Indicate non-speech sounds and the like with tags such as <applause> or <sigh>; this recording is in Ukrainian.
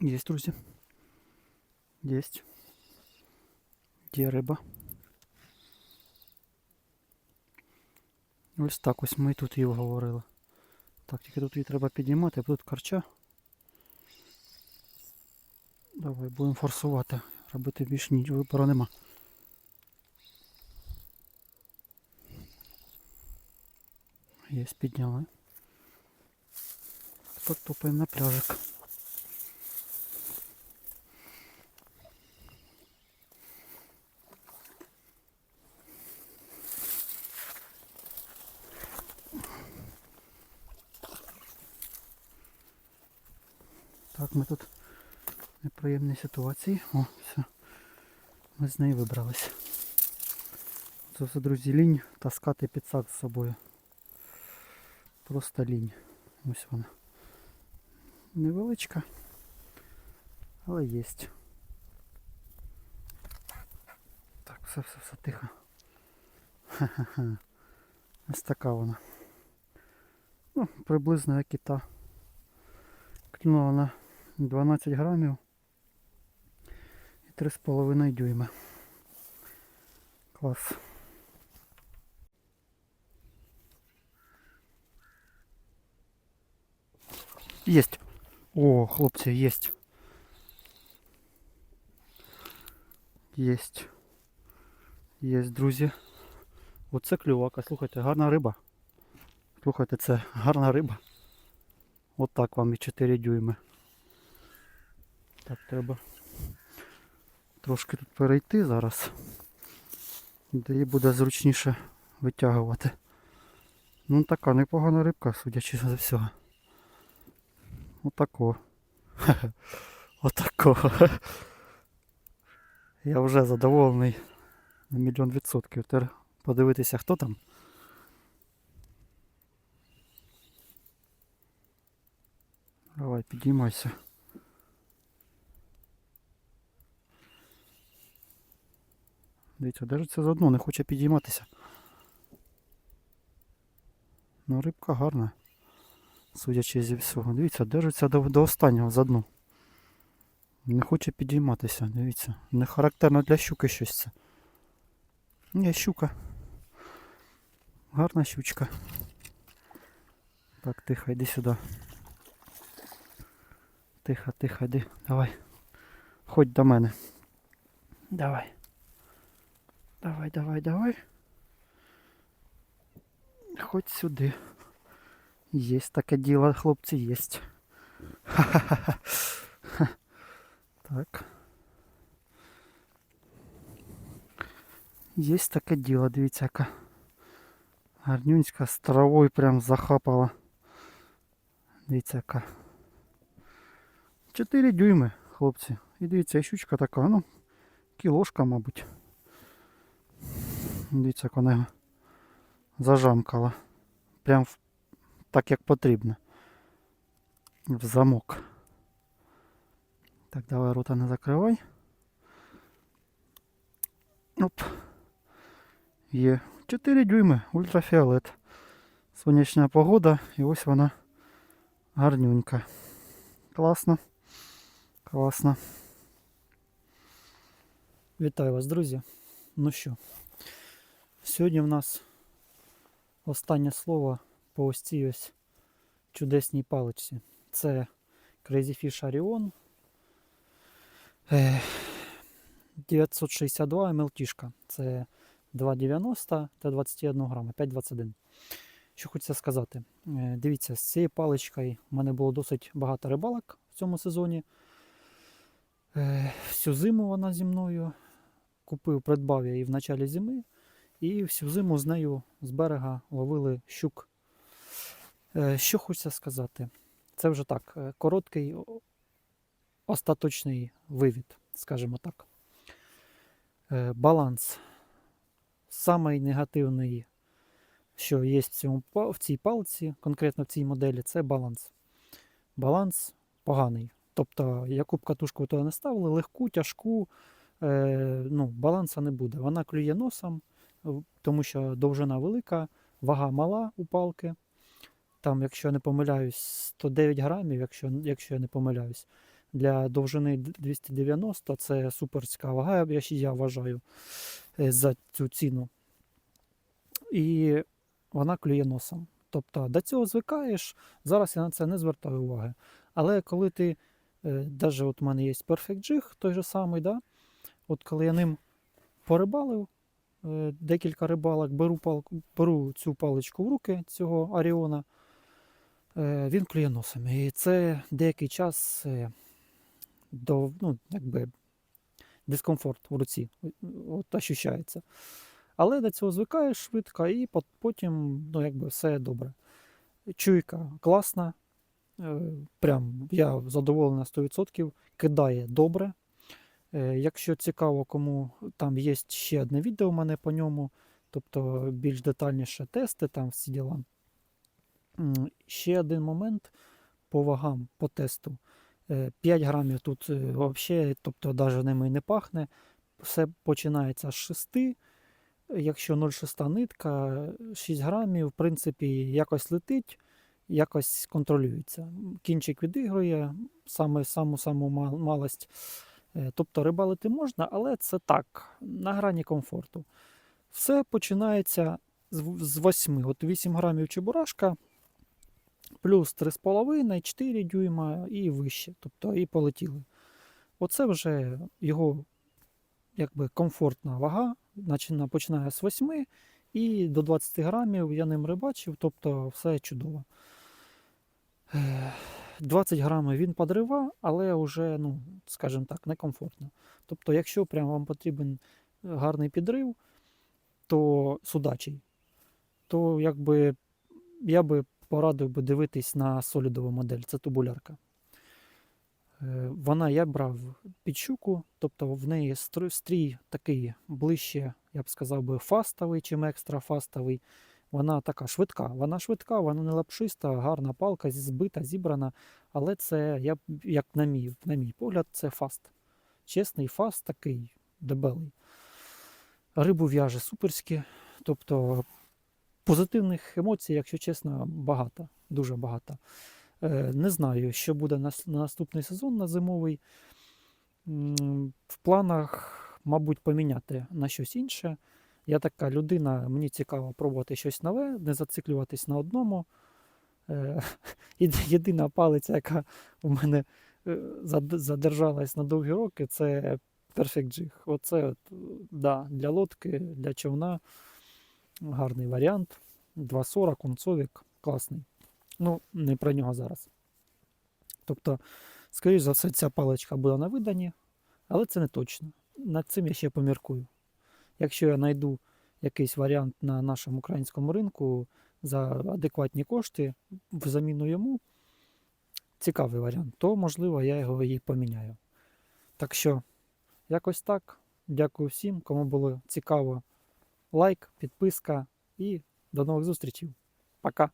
Є, друзі. Є. Є риба. Ось так ось ми тут її вговорили. Так, тільки тут її треба піднімати, тут карча. Давай будемо форсувати. Робити більш ні вибору нема. Є, підняли. Тепер топаємо на пляжик. Так, ми тут в неприємній ситуації. О, все. Ми з неї вибрались. Це все, друзі, лінь таскати підсак з собою. Просто лінь. Ось вона. Невеличка, але є. Так, все, все, все тихо. Ха-ха-ха. Ось така вона. Ну, приблизно як і та. Клюнула вона 12 грамів і 3,5 дюйма. Клас. Есть. О, хлопці, есть. Есть. Есть, друзі. Оце клювака, слухайте, гарна риба. Слухайте, це гарна риба. От так вам і 4 дюйми. Так, треба трошки тут перейти зараз. Де її буде зручніше витягувати. Ну така непогана рибка, судячи за всього. Отако. <laughs> Отако. Я вже задоволений на мільйон відсотків. Тепер подивитися, хто там. Давай, підіймайся. Дивіться, держиться за дно, не хоче підійматися. Ну, рибка гарна. Судячи зі всього. Дивіться, держиться до, до останнього за дно. Не хоче підійматися, дивіться. Не характерно для щуки щось це. Ні, щука. Гарна щучка. Так, тихо, йди сюди. Тихо, тихо, йди. Давай. Ходь до мене. Давай. Давай, давай, давай. Ходь сюди. Есть таке діло, хлопці, єсть. Ха-ха-ха. <laughs> Так. Есть таке діло, дивіться, яка гарнюнська з травою прям захапала. Дивіться, яка. 4 дюйми, хлопці. І дивіться, і щучка така, ну, кілошка, мабуть. Дивіться, як вона його зажамкала. Прям в так, як потрібно. В замок. Так, давай рота не закривай. Оп. Є 4 дюйми, ультрафіолет. Сонячна погода і ось вона гарнюнька. Класно. Класно. Вітаю вас, друзі. Ну що, сьогодні в нас останнє слово по ось цій ось чудесній паличці. Це Crazy Fish Arion. Е, 962 МЛТшка. Це 2,90 та 21 грама, 5,21. Що хочеться сказати. Е, Дивіться, з цією паличкою в мене було досить багато рибалок в цьому сезоні. Всю зиму вона зі мною. Купив, придбав я її в началі зими. І всю зиму з нею з берега ловили щук Е, Що хочеться сказати? Це вже так, е, короткий остаточний вивід, скажімо так. Е, Баланс. Самий негативний, що є в, цьому, в цій палці, конкретно в цій моделі, це баланс. Баланс поганий. Тобто, яку б катушку туди не ставили, легку, тяжку, е, ну, баланса не буде. Вона клює носом, тому що довжина велика, вага мала у палки там, якщо я не помиляюсь, 109 грамів, якщо, якщо я не помиляюсь. для довжини 290 це суперська вага, я, ще- я вважаю, е, за цю ціну. І вона клює носом. Тобто до цього звикаєш, зараз я на це не звертаю уваги. Але коли ти, навіть от у мене є Perfect Jig, той же самий, да? от коли я ним порибалив, е, декілька рибалок, беру, палку, беру цю паличку в руки цього Аріона, е, він клює носом. І це деякий час е, до, ну, якби, дискомфорт в руці от, ощущається. Але до цього звикаєш швидко і потім ну, якби, все добре. Чуйка класна. е, Прям я задоволений на 100%. Кидає добре. Е, Якщо цікаво, кому там є ще одне відео у мене по ньому, тобто більш детальніше тести, там всі діла. Ще один момент по вагам, по тесту. Е, 5 грамів тут взагалі, тобто навіть ними не пахне. Все починається з 6. Якщо 0,6 нитка, 6 грамів, в принципі, якось летить, якось контролюється. Кінчик відігрує, саме саму саму мал- малость. Е, Тобто рибалити можна, але це так, на грані комфорту. Все починається з 8. От 8 грамів чебурашка, плюс 3,5, 4 дюйма і вище. Тобто і полетіли. Оце вже його якби комфортна вага, починає з 8 і до 20 грамів я ним рибачив, тобто все чудово. Ех, 20 грамів він подрива, але вже, ну, скажімо так, некомфортно. Тобто, якщо прям вам потрібен гарний підрив, то судачий, то якби я би порадив би дивитись на солідову модель, це тубулярка. Е, Вона я брав під щуку, тобто в неї стрій такий ближче, я б сказав би, фастовий, чим екстра фастовий. Вона така швидка. Вона швидка, вона не лапшиста, гарна палка, збита, зібрана. Але це, я, як на мій, на мій погляд, це фаст. Чесний фаст такий дебелий. Рибу в'яже суперськи. Тобто позитивних емоцій, якщо чесно, багато, дуже багато. Е, Не знаю, що буде на, наступний сезон на зимовий. В планах, мабуть, поміняти на щось інше. Я така людина, мені цікаво пробувати щось нове, не зациклюватись на одному. Е, <laughs> Єдина палиця, яка у мене е, задержалась на довгі роки, це Perfect Jig. Оце от, да, для лодки, для човна. Гарний варіант. 2.40, концовік, класний. Ну, не про нього зараз. Тобто, скоріш за все, ця паличка буде на видані, але це не точно. Над цим я ще поміркую. Якщо я знайду якийсь варіант на нашому українському ринку за адекватні кошти в заміну йому, цікавий варіант, то можливо я його і поміняю. Так що, якось так. Дякую всім, кому було цікаво. Лайк, підписка і до нових зустрічей. Пока!